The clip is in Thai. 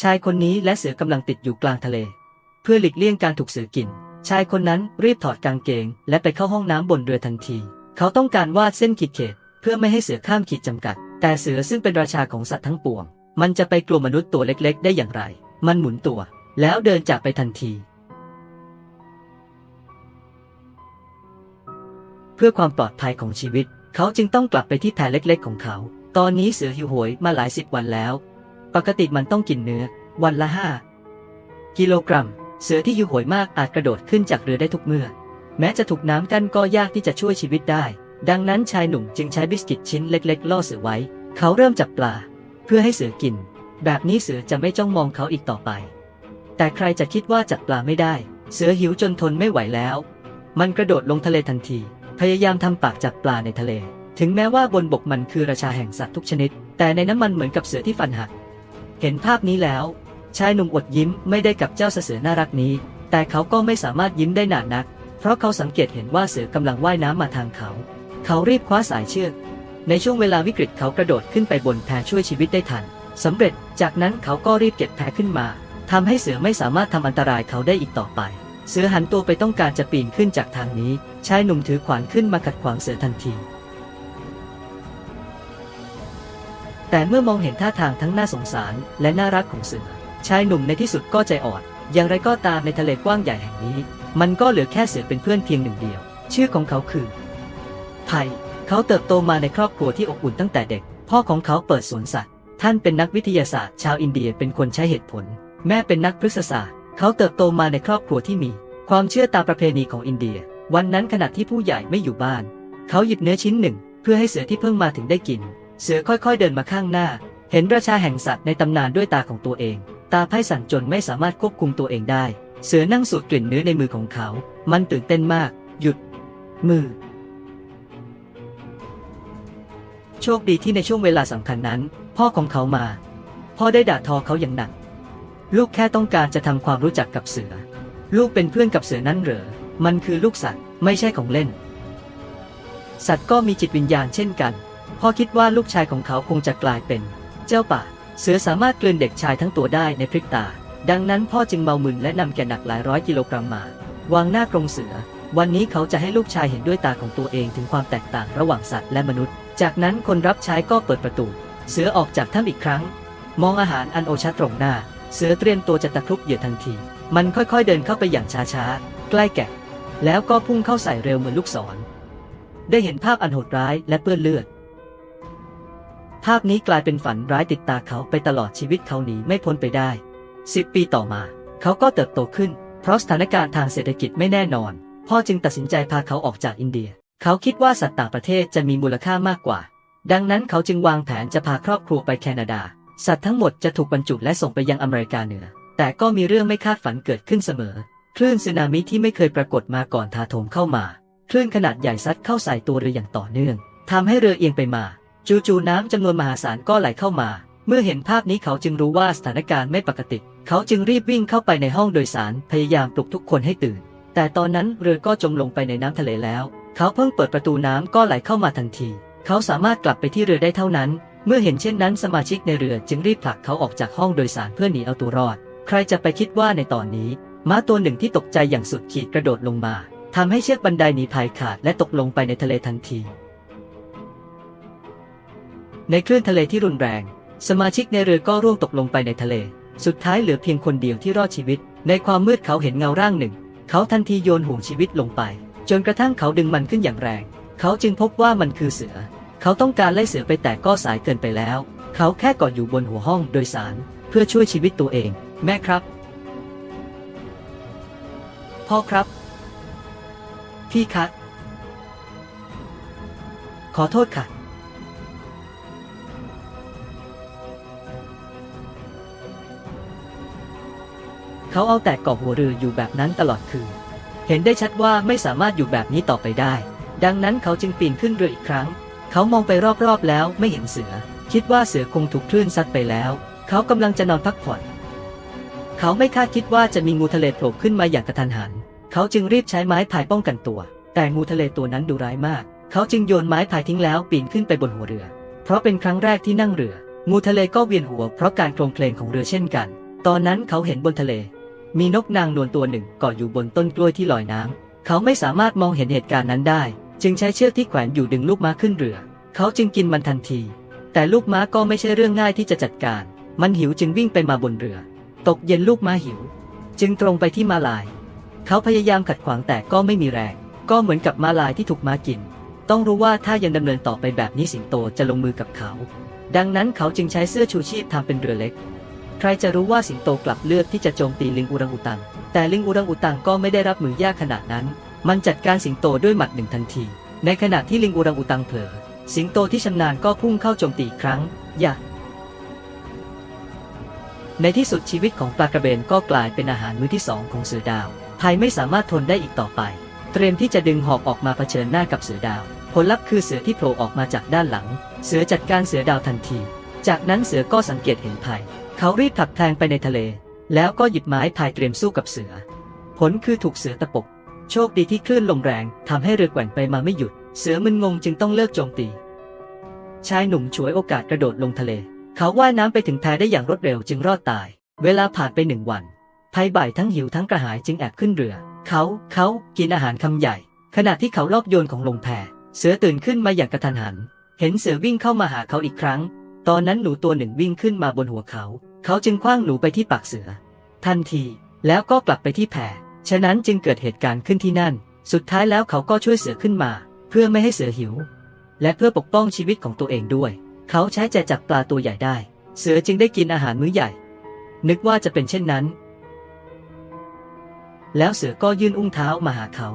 ชายคนนี้และเสือกำลังติดอยู่กลางทะเล เพื่อหลีกเลี่ยงการถูกเสือกิน ชายคนนั้นรีบถอดกางเกง และไปเข้าห้องน้ำบนเรือทันที เขาต้องการวาดเส้นขีดเขต เพื่อไม่ให้เสือข้ามขีดจำกัด แต่เสือซึ่งเป็นราชาของสัตว์ทั้งปวง มันจะไปกลัวมนุษย์ตัวเล็กๆ ได้อย่างไร มันหมุนตัว แล้วเดินจากไปทันที เพื่อความปลอดภัยของชีวิต เขาจึงต้องกลับไปที่แพเล็กๆ ของเขา ตอนนี้เสือหิวโหยมาหลายสิบวันแล้ว ปกติมันต้องกินเนื้อ วันละห้ากิโลกรัม เสือที่หิวโหยมากอาจกระโดดขึ้นจากเรือได้ทุกเมื่อ แม้จะถูกน้ำกั้นก็ยากที่จะช่วยชีวิตได้ ดังนั้นชายหนุ่มจึงใช้บิสกิตชิ้นเล็กๆล่อเสือไว้ เขาเริ่มจับปลา เพื่อให้เสือกิน แบบนี้เสือจะไม่จ้องมองเขาอีกต่อไป แต่ใครจะคิดว่าจับปลาไม่ได้ เสือหิวจนทนไม่ไหวแล้ว มันกระโดดลงทะเลทันที พยายามทำปากจับปลาในทะเล ถึงแม้ว่าบนบกมันคือราชาแห่งสัตว์ทุกชนิด แต่ในน้ำมันเหมือนกับเสือที่ฟันหัก เห็นภาพนี้แล้ว ชายหนุ่มอดยิ้มไม่ได้กับเจ้าเสือน่ารักนี้ แต่เขาก็ไม่สามารถยิ้มได้นานนัก เพราะเขาสังเกตเห็นว่าเสือกำลังว่ายน้ำมาทางเขา เขารีบคว้าสายเชือก ในช่วงเวลาวิกฤตเขากระโดดขึ้นไปบนแพช่วยชีวิตได้ทันสำเร็จ จากนั้นเขาก็รีบเก็บแพขึ้นมาทำให้เสือไม่สามารถทำอันตรายเขาได้อีกต่อไป เสือหันตัวไปต้องการจะปีนขึ้นจากทางนี้ ชายหนุ่มถือขวานขึ้นมาขัดขวางเสือทันที แต่เมื่อมองเห็นท่าทางทั้งน่าสงสารและน่ารักของเสือ ชายหนุ่มในที่สุดก็ใจอ่อน อย่างไรก็ตามในทะเลกว้างใหญ่แห่งนี้ มันก็เหลือแค่เสือเป็นเพื่อนเพียงหนึ่งเดียว ชื่อของเขาคือไผ่เขาเติบโตมาในครอบครัวที่อบอุ่นตั้งแต่เด็ก พ่อของเขาเปิดสวนสัตว์ ท่านเป็นนักวิทยาศาสตร์ ชาวอินเดียเป็นคนใช้เหตุผล แม่เป็นนักพฤกษศาสตร์ เขาเติบโตมาในครอบครัวที่มี ความเชื่อตามประเพณีของอินเดีย วันนั้นขณะที่ผู้ใหญ่ไม่อยู่บ้าน เขาหยิบเนื้อชิ้นหนึ่ง เพื่อให้เสือที่เพิ่งมาถึงได้กิน เสือค่อยๆเดินมาข้างหน้า เห็นราชาแห่งสัตว์ในตำนานด้วยตาของตัวเอง ตาไพ่สั่นจนไม่สามารถควบคุมตัวเองได้ เสือนั่งสูดกลิ่นเนื้อในมือของเขา มันตื่นเต้นมาก หยุด มือ โชคดีที่ในช่วงเวลาสำคัญนั้น พ่อของเขามา พ่อได้ด่าทอเขาอย่างหนัก ลูกแค่ต้องการจะทำความรู้จักกับเสือ ลูกเป็นเพื่อนกับเสือนั้นเหรอ มันคือลูกสัตว์ไม่ใช่ของเล่น สัตว์ก็มีจิตวิญญาณเช่นกัน พ่อคิดว่าลูกชายของเขาคงจะกลายเป็น เจ้าป่า เสือสามารถกลืนเด็กชายทั้งตัวได้ในพริบตา ดังนั้นพ่อจึงเมามึนและนำแก่หนักหลายร้อยกิโลกรัมมา วางหน้ากรงเสือ วันนี้เขาจะให้ลูกชายเห็นด้วยตาของตัวเองถึงความแตกต่างระหว่างสัตว์และมนุษย์ จากนั้นคนรับใช้ก็เปิดประตู เสือออกจากถ้ำอีกครั้ง มองอาหารอันโอชะตรงหน้า เสือเตรียมตัวจะตะครุบเหยื่อทันที มันค่อยๆเดินเข้าไปอย่างช้าๆ ใกล้แกะ แล้วก็พุ่งเข้าใส่เร็วเหมือนลูกศร ได้เห็นภาพอันโหดร้ายและเปื้อนเลือด ภาพนี้กลายเป็นฝันร้ายติดตาเขาไปตลอดชีวิตเขาหนีไม่พ้นไปได้สิบปีต่อมา เขาก็เติบโตขึ้น เพราะสถานการณ์ทางเศรษฐกิจไม่แน่นอน พ่อจึงตัดสินใจพาเขาออกจากอินเดีย เขาคิดว่าสัตว์ต่างประเทศจะมีมูลค่ามากกว่า ดังนั้นเขาจึงวางแผนจะพาครอบครัวไปแคนาดา สัตว์ทั้งหมดจะถูกบรรจุและส่งไปยังอเมริกาเหนือ แต่ก็มีเรื่องไม่คาดฝันเกิดขึ้นเสมอ คลื่นสึนามิที่ไม่เคยปรากฏมาก่อนทาโถมเข้ามา คลื่นขนาดใหญ่ซัดเข้าใส่ตัวเรืออย่างต่อเนื่องทำให้เรือเอียงไปมา จู่ๆน้ำจำนวนมหาศาลก็ไหลเข้ามา เมื่อเห็นภาพนี้เขาจึงรู้ว่าสถานการณ์ไม่ปกติ เขาจึงรีบวิ่งเข้าไปในห้องโดยสารพยายามปลุกทุกคนให้ตื่น แต่ตอนนั้นเรือก็จมลงไปในน้ำทะเลแล้ว เขาเพิ่งเปิดประตูน้ำก็ไหลเข้ามาทันที เขาสามารถกลับไปที่เรือได้เท่านั้น เมื่อเห็นเช่นนั้นสมาชิกในเรือจึงรีบผลักเขาออกจากห้องโดยสารเพื่อหนีเอาตัวรอด ใครจะไปคิดว่าในตอนนี้ม้าตัวหนึ่งที่ตกใจอย่างสุดขีดกระโดดลงมาทำให้เชือกบันไดหนีภัยขาดและตกลงไปในทะเลทันที ในคลื่นทะเลที่รุนแรง สมาชิกในเรือก็ร่วงตกลงไปในทะเล สุดท้ายเหลือเพียงคนเดียวที่รอดชีวิต ในความมืดเขาเห็นเงาร่างหนึ่ง เขาทันทีโยนห่วงชีวิตลงไป จนกระทั่งเขาดึงมันขึ้นอย่างแรง เขาจึงพบว่ามันคือเสือ เขาต้องการไล่เสือไปแต่ก็สายเกินไปแล้ว เขาแค่กอดอยู่บนหัวห้องโดยสาร เพื่อช่วยชีวิตตัวเอง แม่ครับ พ่อครับ พี่คะขอโทษค่ะ เขาเอาแต่เกาะหัวเรืออยู่แบบนั้นตลอดคืน เห็นได้ชัดว่าไม่สามารถอยู่แบบนี้ต่อไปได้ ดังนั้นเขาจึงปีนขึ้นเรืออีกครั้ง เขามองไปรอบๆแล้วไม่เห็นเสือ คิดว่าเสือคงถูกคลื่นซัดไปแล้ว เขากำลังจะนอนพักผ่อน เขาไม่คาดคิดว่าจะมีงูทะเลโผล่ขึ้นมาอย่างกระทันหัน เขาจึงรีบใช้ไม้พายป้องกันตัว แต่งูทะเลตัวนั้นดุร้ายมาก เขาจึงโยนไม้พายทิ้งแล้วปีนขึ้นไปบนหัวเรือ เพราะเป็นครั้งแรกที่นั่งเรือ งูทะเลก็เวียนหัวเพราะการโครงเพลงของเรือเช่นกัน ตอนนั้นเขาเห็นบนทะเล มีนกนางนวลตัวหนึ่งเกาะอยู่บนต้นกล้วยที่ลอยน้ำเขาไม่สามารถมองเห็นเหตุการณ์นั้นได้ จึงใช้เชือกที่แขวนอยู่ดึงลูกม้าขึ้นเรือ เขาจึงกินมันทันที แต่ลูกม้าก็ไม่ใช่เรื่องง่ายที่จะจัดการ มันหิวจึงวิ่งไปมาบนเรือ ตกเย็นลูกม้าหิว จึงตรงไปที่มาลาย เขาพยายามขัดขวางแต่ก็ไม่มีแรง ก็เหมือนกับมาลายที่ถูกม้ากิน ต้องรู้ว่าถ้ายังดำเนินต่อไปแบบนี้สิงโตจะลงมือกับเขา ดังนั้นเขาจึงใช้เสื้อชูชีพทำเป็นเรือเล็ก ใครจะรู้ว่าสิงโตกลับเลือกที่จะโจมตีลิงอุรังอุตัง แต่ลิงอุรังอุตังก็ไม่ได้รับมือยากขนาดนั้น มันจัดการสิงโตด้วยหมัดหนึ่งทันที ในขณะที่ลิงอุรังอุตังเผลอ สิงโตที่ชำนาญก็พุ่งเข้าโจมตีอีกครั้งอย่าในที่สุดชีวิตของปลากระเบนก็กลายเป็นอาหารมื้อที่สองของเสือดาว ไทยไม่สามารถทนได้อีกต่อไป เตรียมที่จะดึงหอกออกมาเผชิญหน้ากับเสือดาว ผลลัพธ์คือเสือที่โผล่ออกมาจากด้านหลัง เสือจัดการเสือดาวทันที จากนั้นเสือก็สังเกตเห็นภัย เขารีบผลักแทงไปในทะเล แล้วก็หยิบไม้พายเตรียมสู้กับเสือ ผลคือถูกเสือตะปบโชคดีที่คลื่นลมแรงทำให้เรือแกว่งไปมาไม่หยุด เสือมึนงงจึงต้องเลิกโจมตี ชายหนุ่มฉวยโอกาสกระโดดลงทะเล เขาว่ายน้ำไปถึงแพได้อย่างรวดเร็วจึงรอดตาย เวลาผ่านไปหนึ่งวันภัยบ่ายทั้งหิวทั้งกระหายจึงแอบขึ้นเรือ เขาเขากินอาหารคำใหญ่ ขณะที่เขาลอบโยนของลงแพเสือตื่นขึ้นมาอย่างกระทันหัน เห็นเสือวิ่งเข้ามาหาเขาอีกครั้ง ตอนนั้นหนูตัวหนึ่งวิ่งขึ้นมาบนหัวเขา เขาจึงคว้างหนูไปที่ปากเสือ ทันทีแล้วก็กลับไปที่แพฉะนั้นจึงเกิดเหตุการณ์ขึ้นที่นั่น สุดท้ายแล้วเขาก็ช่วยเสือขึ้นมา เพื่อไม่ให้เสือหิว และเพื่อปกป้องชีวิตของตัวเองด้วย เขาใช้ใจจับปลาตัวใหญ่ได้ เสือจึงได้กินอาหารมื้อใหญ่ นึกว่าจะเป็นเช่นนั้น แล้วเสือก็ยื่นอุ้งเท้ามาหาเขา